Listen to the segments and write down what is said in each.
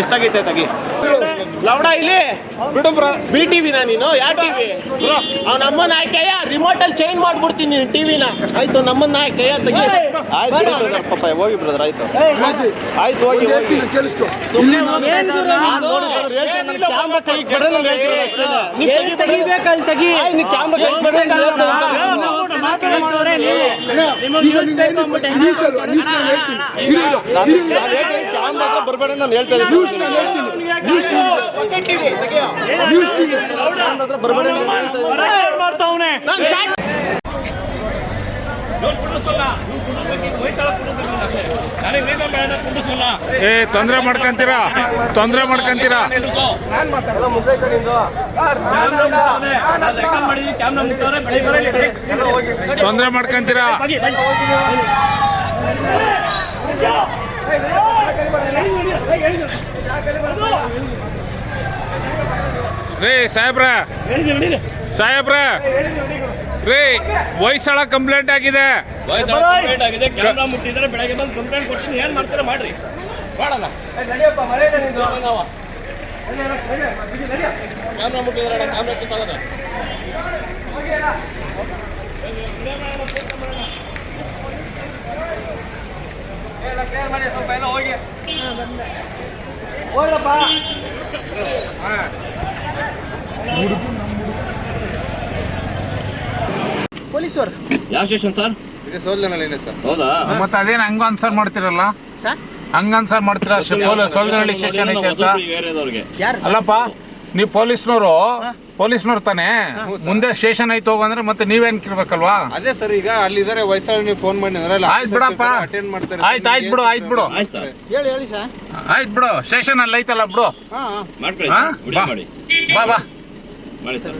ಎಷ್ಟಾಗೈತೆ ತಗಿ? ಲೌಡ ಇಲ್ಲಿ. ಬಿಡು ಬ್ರ. ಬಿ ಟಿವಿನ ನೀನು? ಯಾವ ಟಿವಿ ಅವ್ನ ಅಮ್ಮನ ಆಯ್ಕೆಯ ರಿಮೋಟ್ ಅಲ್ಲಿ ಚೇಂಜ್ ಮಾಡ್ಬಿಡ್ತೀನಿ ನೀನು ಟಿವಿನ ಆಯ್ತು ನಮ್ಮನ್ನ ಆಯ್ಕೆಯ ತಗಿ. ಆಯ್ತು ಪಾಪ ಹೋಗಿ ಬ್ರದರ್ ಆಯ್ತು. ಆಯ್ತು ಹೋಗಿ ಹೋಗಿ? ಕ್ಯಾಮ್ರಾ ಕೈ ತೆಗಿಬೇಕಲ್ಲಿ ತೆಗಿ ಕ್ಯಾಮ್ರಾ ಕೈಗೆ ಬರ್ಬೇಡ ನಾನು ಹೇಳ್ತಾ ಇದ್ದೀನಿ. ಮಾಡ್ತಾವನೆ ಏ ತೊಂದರೆ ಮಾಡ್ಕೊಂತೀರಾ? ತೊಂದರೆ ಮಾಡ್ಕೊಂತೀರಾ? ತೊಂದರೆ ಮಾಡ್ಕಂತೀರಾ? ರೀ ಸಾಹೇಬ್ರ. ಸಾಹೇಬ್ರ. ರೀ ವಯಸ್ಸಳ ಕಂಪ್ಲೇಂಟ್ ಆಗಿದೆ. ಕ್ಯಾಮ್ರಾ ಮುಟ್ಟಿದ್ರೆ ಬೆಳಗ್ಗೆ ಬಂದು ಕಂಪ್ಲೇಂಟ್ ಕೊಡ್ತೀನಿ ಏನ್ ಮಾಡ್ತಾರೆ ಮಾಡ್ರಿ. ಮಾಡಲ್ಲ ಕ್ಯಾಮ್ರಾ ಮುಟ್ಟಿದ್ರೆ ಕ್ಯಾಮ್ರಾ ಪೊಲೀಸರು ಯಾವ ಸ್ಟೇಷನ್ ಸರ್ ಇದು ಸೋಲ್ದನಲ್ಲಿ ಸರ್ ಹೌದಾ? ಮತ್ತೆ ಅದೇನು ಹಂಗ ಅನ್ಸರ್ ಮಾಡ್ತಿರಲ್ಲ? ಸರ್ ಹಂಗ ಅನ್ಸರ್ ಮಾಡ್ತೀರಾ ಸೋಲ್ದನಹಳ್ಳಿ ಸ್ಟೇಷನ್ ಐತೆ ಅಂತ. ಏರಿಯಾದವ್ರಿಗೆ ಯಾರು? ಅಲ್ಲಪ್ಪ ನೀವು ಪೊಲೀಸ್ನವರು ಪೊಲೀಸ್ನವ್ರು ತಾನೇ? ಮುಂದೆ ಸ್ಟೇಷನ್ ಐತೆ ಹೋಗಂದ್ರೆ ಮತ್ತೆ ನೀವೇನ್ ಕಿರ್ಬೇಕಲ್ವಾ ಅದೇ ಸರ್ ಈಗ ಅಲ್ಲಿದ್ದಾರೆ ವಯಸ್ಸಾಗಿ ನೀವು ಫೋನ್ ಮಾಡಿ ಆಯ್ತು ಬಿಡಪ್ಪ. ಅಟೆಂಡ್ ಮಾಡ್ತಾರೆ ಆಯ್ತು ಆಯ್ತು ಬಿಡು ಆಯ್ತು ಬಿಡು. ಆಯ್ತು ಸರ್. ಹೇಳಿ ಹೇಳಿ ಸರ್ ಆಯ್ತು ಬಿಡು ಸ್ಟೇಷನ್ ಅಲ್ಲಿ ಐತಲ್ಲ ಬಿಡು. ಮಾಡ್ಕೊಳ್ಳಿ ಬಾ. ಬಾ ಮಾಡಿ ಸರ್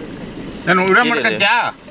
ನಾನು ವಿಡಿಯೋ ಮಾಡ್ಕೊಂತ್ಯಾ